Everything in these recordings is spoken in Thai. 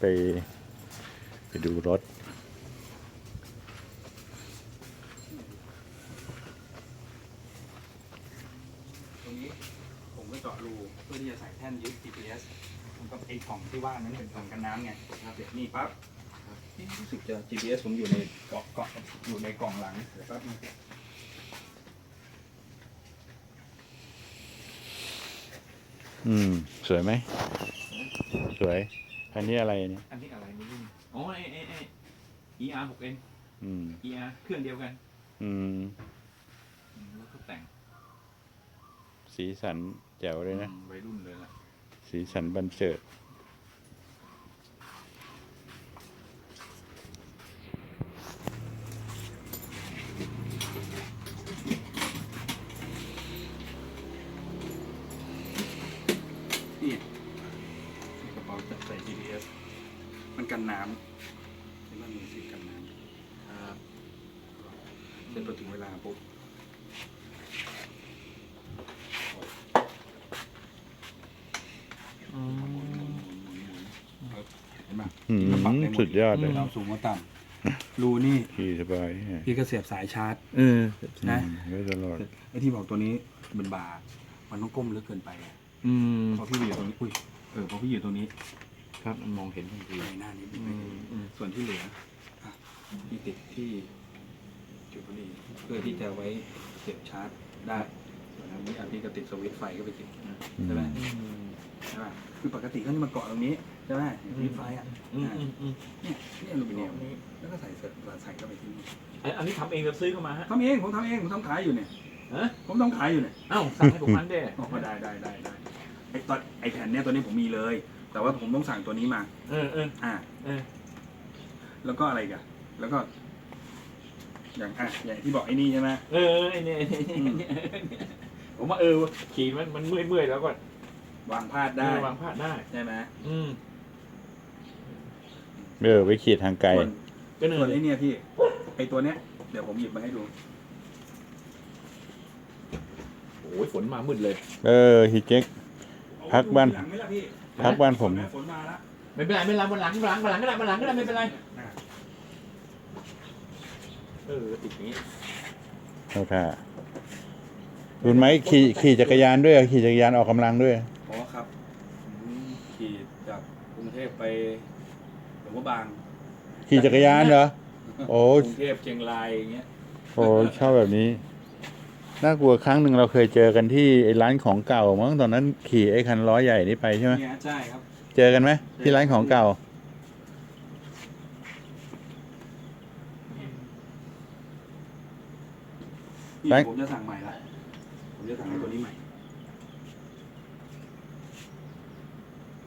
ไป ไปดูรถ ตรงนี้ผมก็เจาะรูเพื่อที่จะใส่แท่นยึด GPS มันก็ไอ้กล่องที่ว่านั้นเป็นกล่องกันน้ำไงครับเดี๋ยวนี่ปั๊บนี่รู้สึกจะ GPS ผมอยู่ในเกาะเกาะอยู่ในกล่องหลังเดี๋ยวแป๊บนึงอืม สวยไหม สวย อันนี้อะไรเนี่ยอันนี้อะไรนี่อ๋อไอ้ไอ้ไอ้ ER 6N อืม ER เครื่องเดียวกันอืม อืมแล้วก็แต่งสีสันแจ๋วเลยนะอืมวัยรุ่นเลยล่ะ สีสันบันเจิด นี่ ในกระเป๋าจะใส่ GPS มันกันน้ำเป็นมันมีสีกันน้ำครับเสร็จพอถึงเวลาปุ๊บเห็นไหมอืมก็ปรับได้หมสุดยอดเลยเราสูงกว่าต่ำรูนี่ขี่สบายพี่ก็เสียบสายชาร์จ เออนะอืมไว้ตลอดไอ้ที่บอกตัวนี้เป็นบาร์มันต้องก้มลึกเกินไปอะอืมพอพี่อยู่ตรงนี้อุ้ย เออพอพี่อยู่ตรงนี้ครับมันมองเห็นทันทีในหน้านี้อืไม่มเห็นอืมส่วนที่เหลืออะพี่ติดที่จุดบุหรี่เพื่อที่จะไว้เสียบชาร์จได้ส่วนอันนี้อะพี่ก็ติดสวิตช์ไฟก็ไปติดใช่ไหมอืมใช่ไหมคือปกติเขาจะมาเกาะตรงนี้ใช่ไหมสวิตช์ไฟอะอืมอะอืมอืมเนี่ยนี่อลูมิเนียมแล้วก็ใส่เสร็จใส่เข้าไปที่นี่ไอ้อันนี้ทำเองหรือซื้อเข้ามาฮะ ทำเองผมทำเองผมทำขายอยู่เนี่ยฮะ ผมทำขายอยู่เนี่ยเอ้าสั่งให้ผมพันเด้ อ๋อได้ได้ได้ได้ ไอตอนไอแผ่นเนี้ยตัวนี้ผมมีเลย แต่ว่าผมต้องสั่งตัวนี้มา เออเอออ่า เออแล้วก็อะไรอีกันแล้วก็ อย่างอะอย่างที่บอกไอ้นี่ใช่ไหม เออไอ้เนี่ยไอ้เนี่ยไอ้เนี่ยผมว่าเออขี่มันมันเมื่อยเมื่อยแล้วก็วางพาดได้เออวางพลาดได้ ใช่ไหมอืมเออไว้ขีดทางไกล ส่วนก็เนิส่วนนไอ้เนี่ยพี่ ไอตัวเนี้ย เดี๋ยวผมหยิบมาให้ดู โอ้ยฝนมามืดเลย เออฮิเจ๊ก พักบ้านหลังไหมล่ะพี่พักบ้านผม ฝนมาแล้วไม่เป็นไรไม่เป็นไรบนหลังบนหลังบนหลังก็ได้บนหลังก็ได้ไม่เป็นไรอะเออติดอย่างนี้เอาท่าคุณไหมขี่ขี่จักรยานด้วยเหรอขี่จักรยานออกกำลังด้วย อ๋อครับผมขี่จากกรุงเทพไปหลวงพระบางขี่จักรยานเหรอ โอ้กรุงเทพเชียงรายอย่างเงี้ยโอ้ชอบแบบนี้ น่ากลัวครั้งหนึ่งเราเคยเจอกันที่ไอ้ร้านของเก่ามั้งตอนนั้นขี่ไอ้คันล้อใหญ่นี่ไปใช่ไหมเนี่ยใช่ครับ เจอกันไหมที่ร้านของเก่า นี่แบงค์ ผมจะสั่งใหม่ละผมจะสั่งไอ้ตัวนี้ใหม่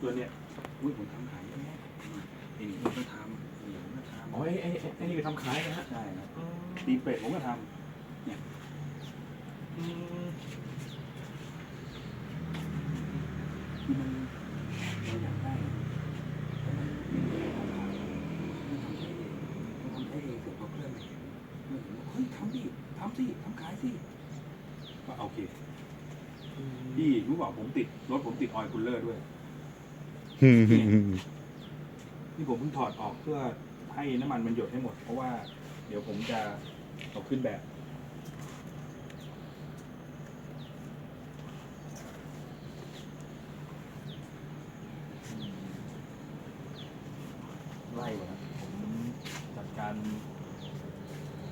ตัวเนี้ยอุ้ยผมทำขายเยอะแยะไอ้นี่ผมก็ทำไอ้นี่ผมก็ทำอ๋อไอ้ไอ้ไอ้ไอ้นี่ก็ทำขายนะฮะใช่ครับอืมตีเป็ดผมก็ทอืมำคือมันเราอยากได้แต่มันไม่มีของขาย เฮ้ยทำที่ทำที่ทำขายสิก็โอเคพี่รู้บอกผมติด รถผมติดออยล์คูลเลอร์ด้วย นี่ผมเพิ่งถอดออกเพื่อให้น้ำมันมันหยดให้หมด เพราะว่า เดี๋ยวผมจะเอาขึ้นแบบ ไล่หมดแล้ว